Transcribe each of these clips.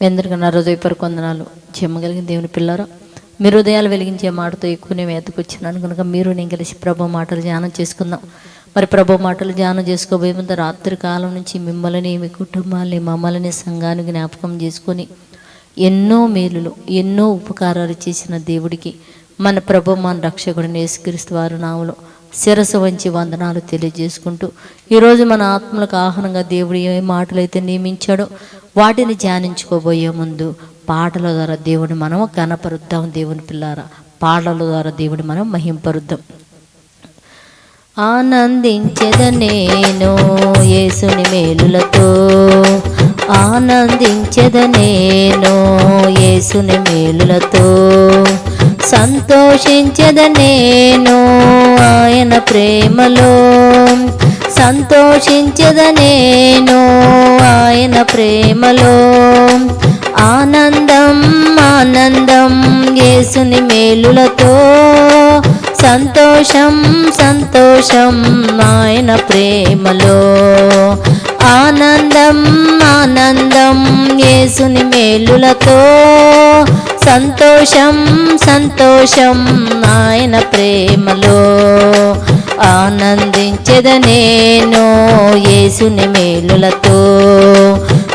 మీ అందరికీ నా హృదయపరకు వందనాలు. చెమ్మగలిగిన దేవుని పిల్లరా మీ హృదయాలు వెలిగించే మాటతో ఎక్కువ నేను ఎత్తుకొచ్చినాను కనుక మీరు నేను కలిసి ప్రభు మాటలు ధ్యానం చేసుకుందాం. మరి ప్రభు మాటలు ధ్యానం చేసుకోబోయే ముందు రాత్రి కాలం నుంచి మిమ్మల్ని మీ కుటుంబాన్ని మమ్మల్ని సంఘాన్ని జ్ఞాపకం చేసుకొని ఎన్నో మేలులు ఎన్నో ఉపకారాలు చేసిన దేవుడికి మన ప్రభు మన రక్షకుడిని యేసుక్రీస్తు వారు నావులో శిరసు వంచి వందనాలు తెలియజేసుకుంటూ ఈరోజు మన ఆత్మలకు ఆహ్వానంగా దేవుడు ఏ మాటలైతే నియమించాడో వాటిని ధ్యానించుకోబోయే ముందు పాటల ద్వారా దేవుని మనం కనపరుద్దాం దేవుని పిల్లారా. పాటల ద్వారా దేవుని మనం మహింపరుద్దాం. ఆనందించద నేను యేసుని మేలులతో ఆనందించద నేను యేసుని మేలులతో. సంతోషించద నేను ఆయన ప్రేమలో. సంతోషించద నేను ఆయన ప్రేమలో. ఆనందం ఆనందం యేసుని మేలులతో. సంతోషం సంతోషం ఆయన ప్రేమలో. ఆనందం ఆనందం యేసుని మేలులతో. సంతోషం సంతోషం ఆయన ప్రేమలో ఆనందించెద నేను యేసుని మేలులతో.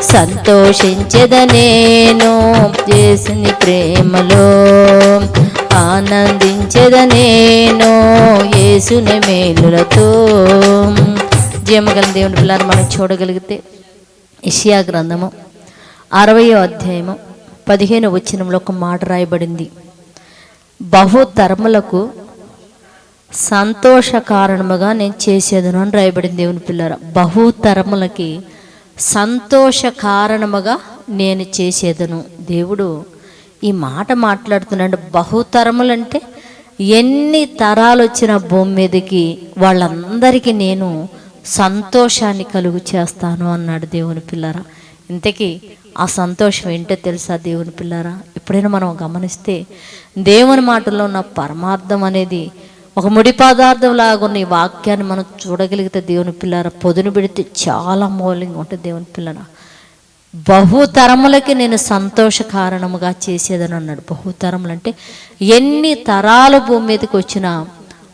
సంతోషించెద నేను యేసుని ప్రేమలో ఆనందించెద నేను యేసుని మేలులతో. జీమగల దేవుని పిల్లలు మనం చూడగలిగితే ఇషియా గ్రంథము అరవయో అధ్యాయము పదిహేను వచనంలో ఒక మాట రాయబడింది. బహుతరములకు సంతోష కారణముగా నేను చేసేదను అని రాయబడింది దేవుని పిల్లర. బహుతరములకి సంతోష కారణముగా నేను చేసేదను. దేవుడు ఈ మాట మాట్లాడుతున్నాడు. బహుతరములంటే ఎన్ని తరాలు వచ్చిన భూమి మీదకి వాళ్ళందరికీ నేను సంతోషాన్ని కలుగు చేస్తాను అన్నాడు దేవుని పిల్లర. ఇంతకీ ఆ సంతోషం ఏంటో తెలుసా దేవుని పిల్లరా? ఎప్పుడైనా మనం గమనిస్తే దేవుని మాటల్లో ఉన్న పరమార్థం అనేది ఒక ముడి పదార్థం లాగున్న ఈ వాక్యాన్ని మనం చూడగలిగితే దేవుని పిల్లర పొదును పెడితే చాలా మూలంగా ఉంటుంది దేవుని పిల్లర బహుతరములకి నేను సంతోష కారణముగా చేసేదని అన్నాడు. బహుతరములు అంటే ఎన్ని తరాలు భూమి మీదకి వచ్చినా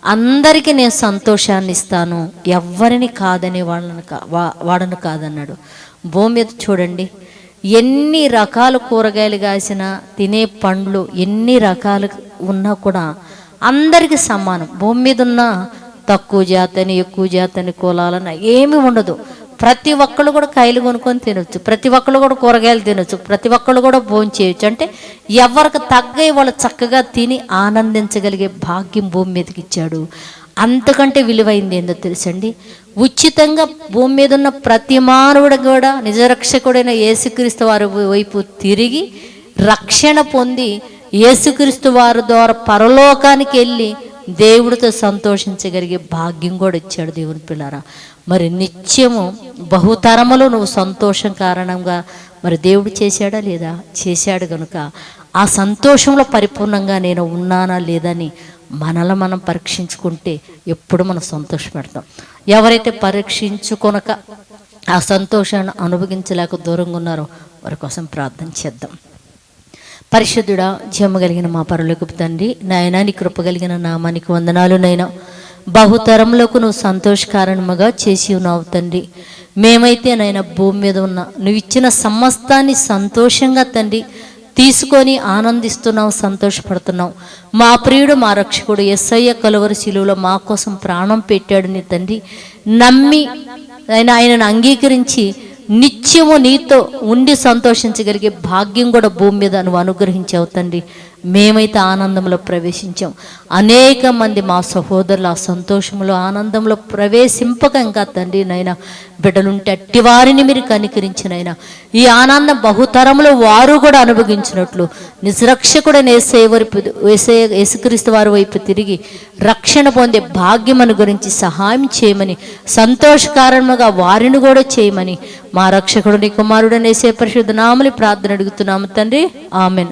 అందరికీ నేను సంతోషాన్ని ఇస్తాను. ఎవరిని కాదని వాళ్ళను కా వా- వాడను కాదన్నాడు. భూమి మీద చూడండి. ఎన్ని రకాల కూరగాయలు కాసినా తినే పండ్లు ఎన్ని రకాలు ఉన్నా కూడా అందరికీ సమానం. భూమి మీద ఉన్న తక్కువ జాతని ఎక్కువ జాతని కులాలని ఏమీ ఉండదు. ప్రతి ఒక్కళ్ళు కూడా కాయలు కొనుక్కొని తినొచ్చు. ప్రతి ఒక్కళ్ళు కూడా కూరగాయలు తినొచ్చు. ప్రతి ఒక్కళ్ళు కూడా భోజనం చేయొచ్చు. అంటే ఎవరికి తగ్గ వాళ్ళు చక్కగా తిని ఆనందించగలిగే భాగ్యం భూమి మీదకి ఇచ్చాడు. అంతకంటే విలువైంది ఏందో తెలుసండి? ఉచితంగా భూమి మీద ఉన్న ప్రతి మానవుడు కూడా నిజరక్షకుడైన యేసుక్రీస్తు వారి వైపు తిరిగి రక్షణ పొంది యేసుక్రీస్తు వారి ద్వారా పరలోకానికి వెళ్ళి దేవుడితో సంతోషించగలిగే భాగ్యం కూడా ఇచ్చాడు దేవుని పిల్లారా. మరి నిత్యము బహుతరములో నువ్వు సంతోషం కారణంగా మరి దేవుడు చేశాడా లేదా? చేశాడు కనుక ఆ సంతోషంలో పరిపూర్ణంగా నేను ఉన్నానా లేదని మనల్ని మనం పరీక్షించుకుంటే ఎప్పుడు మనం సంతోషపెడతాం. ఎవరైతే పరీక్షించుకొనక ఆ సంతోషాన్ని అనుభవించలేక దూరంగా ఉన్నారో వారి కోసం ప్రార్థన చేద్దాం. పరిశుద్ధుడా జమ్మ కలిగిన మా పరులకు తండ్రి నాయనా నీ కృప కలిగిన నామానికి వందనాలు నైనా బహుతరంలోకి నువ్వు సంతోషకారణముగా చేసి ఉన్నావు తండ్రి. మేమైతే నాయన భూమి మీద ఉన్న నువ్వు ఇచ్చిన సమస్తాన్ని సంతోషంగా తండ్రి తీసుకొని ఆనందిస్తున్నాం సంతోషపడుతున్నాం మా ప్రియుడు మా రక్షకుడు ఎస్ఐ కలువరి శిలువలో మా కోసం ప్రాణం పెట్టాడు నీ తండ్రి. నమ్మి ఆయన ఆయనను అంగీకరించి నిత్యము నీతో ఉండి సంతోషించగలిగే భాగ్యం కూడా భూమి మీద నువ్వు అనుగ్రహించావు తండ్రి. మేమైతే ఆనందంలో ప్రవేశించాం. అనేక మంది మా సహోదరులు ఆ సంతోషంలో ఆనందంలో ప్రవేశింపక ఇంకా తండ్రి నైనా బిడ్డలుంటే అట్టి వారిని మీరు కనికరించినైనా ఈ ఆనందం బహుతరములో వారు కూడా అనుభవించినట్లు నిజరక్షకుడైన ఏసే వైపు వేసే యేసుక్రీస్తు వారి వైపు తిరిగి రక్షణ పొందే భాగ్యమను గురించి సహాయం చేయమని సంతోషకారణముగా వారిని కూడా చేయమని మా రక్షకుడు నీ కుమారుడు నేసే పరిశుద్ధ నామని ప్రార్థన అడుగుతున్నాము తండ్రి. ఆమెన్.